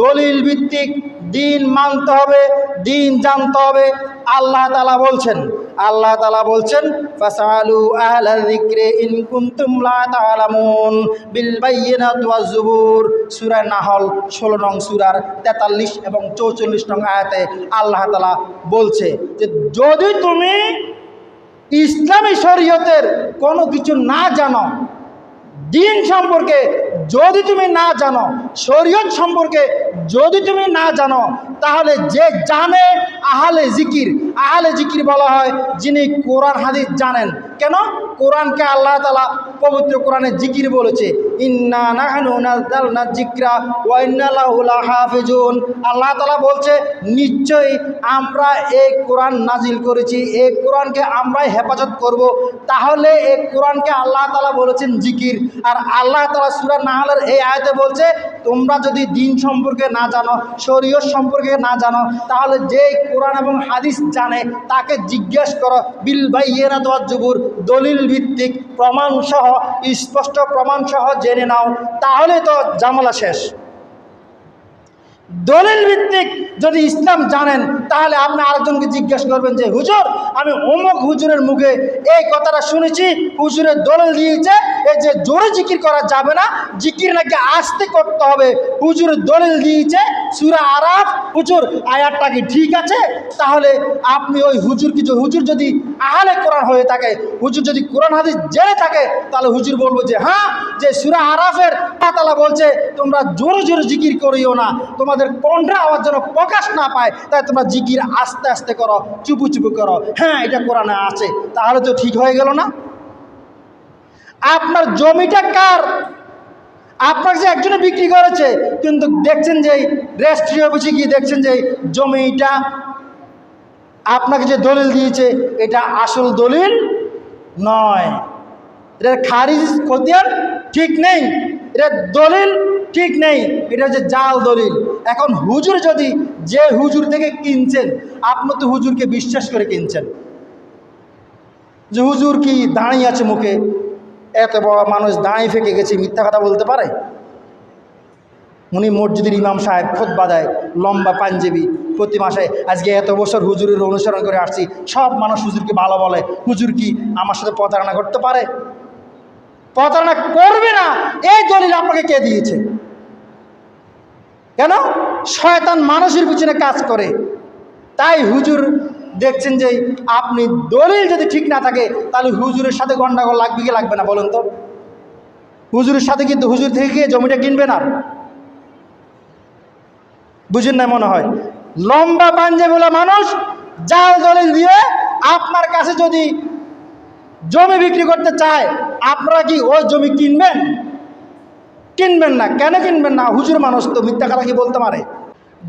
দলিল ভিত্তিক দিন মানতে হবে, দিন জানতে হবে। আল্লাহ তালা বলছেন, আল্লাহ তালা বলছেন, ফাসালু আহলা যিকরি ইন কুনতুম লা তা'লামুন বিল নাহল 16 নং সূরার 43 এবং 44 নং আয়াতে আল্লাহ তালা বলছে যে, যদি তুমি ইসলামী শরীয়তের কোনো কিছু না জানো, দিন সম্পর্কে যদি তুমি না জানো, শরীয়ত সম্পর্কে যদি তুমি না জানো, তাহলে যে জানে, আহলে জিকির আহলে জিকির বলা হয়, যিনি কোরআন হাদিস জানেন। কেন? কোরআনকে আল্লাহ তালা পবিত্র কোরআনে জিকির বলেছে, ইন্না নাযালনা জিকরা ওয়া ইন্না লাহু আল্লাহ তালা বলছে, নিশ্চয়ই আমরা এই কোরআন নাজিল করেছি, এই কোরআনকে আমরাই হেফাজত করব। তাহলে এই কোরআনকে আল্লাহ তালা বলেছেন জিকির। আর আল্লাহ তালা সুরা নাহালের এই আয়তে বলছে, তোমরা যদি দিন সম্পর্কে না জানো শরীয় সম্পর্কে না জানো, তাহলে যে কোরআন এবং হাদিস জানে তাকে জিজ্ঞেস করো, বিল ভাই ইয়েরা দোয়ার জুবুর দলিল ভিত্তিক প্রমাণ সহ স্পষ্ট প্রমাণ সহ জেনে নাও, তাহলে তো জামলা শেষ। দলিল ভিত্তিক যদি ইসলাম জানেন, তাহলে আপনি আরেকজনকে জিজ্ঞেস করবেন যে, হুজুর, আমি অমুক হুজুরের মুখে এই কথাটা শুনেছি, হুজুরের দলিল দিয়েছে এই যে জোরে জিকির করা যাবে না, জিকির নাকি আস্তে করতে হবে। হুজুরের দলিল দিয়েছে, সুরা আরাফ। হুজুর, আয়াতটা কি ঠিক আছে? তাহলে আপনি ওই হুজুর কিছু হুজুর যদি আহলে কোরআন হয়ে থাকে, হুজুর যদি কোরআন হাদিস জেনে থাকে, তাহলে হুজুর বলব যে হ্যাঁ যে সুরা আরাফের তালা বলছে, তোমরা জোরে জোরে জিকির করিও না। তোমাদের কণ্ঠে আওয়াজ যেন প্রকাশ না পায়, তাই তোমরা জিকির আস্তে আস্তে করো, চুপু চুপু করো। হ্যাঁ এটা কোরআনে আছে। তাহলে তো ঠিক হয়ে গেল না? আপনার জমিটা কার? আপনার যে একজনে বিক্রি করেছে, কিন্তু দেখছেন যে রেস্ট্রি অফিসে গিয়ে দেখছেন যে জমিটা আপনাকে যে দলিল দিয়েছে, এটা আসল দলিল নয়। এটা খারিজ খতিয়ান ঠিক নেই। এটা দলিল ঠিক নেই। এটা হচ্ছে জাল দলিল। এখন হুজুর যদি যে হুজুর থেকে কিনছেন, আপনি তো হুজুরকে বিশ্বাস করে কিনছেন। যে হুজুর কি দাঁড়িয়ে আছে মুখে? এত বড় মানুষ দাঁড়িয়ে ফেঁকে গেছে, মিথ্যা কথা বলতে পারে? উনি মসজিদের ইমাম সাহেব খোদ বাদায় লম্বা পাঞ্জাবি, প্রতি মাসে, আজকে এত বছর হুজুরের অনুসরণ করে আসছি, সব মানুষ হুজুরকে ভালো বলে, হুজুর কি আমার সাথে প্রতারণা করতে পারে? প্রতারণা করবে না, এই দলিল আপনাকে কে দিয়েছে? কেন? শয়তান মানুষের পিছনে কাজ করে। তাই হুজুর দেখছেন যে আপনি দলিল যদি ঠিক না থাকে, তাহলে হুজুরের সাথে গন্ডাগোল লাগবে কি লাগবে না বলুন তো? হুজুরের সাথে কিন্তু হুজুর থেকে গিয়ে জমিটা কিনবে না বুঝেন না মনে হয়? লম্বা পাঞ্জাবিওয়ালা মানুষ, জাল দলিল দিয়ে আপনার কাছে যদি জমি বিক্রি করতে চায়, আপনারা কি ওই জমি কিনবেন? কিনবেন না। কেন কিনবেন না? হুজুর মানুষ তো মিথ্যা কথা কি বলতে পারে?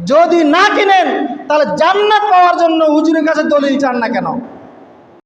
যদি না কিনেন তাহলে জান্নাত পাওয়ার জন্য হুজুরের কাছে দলিল চান না কেন?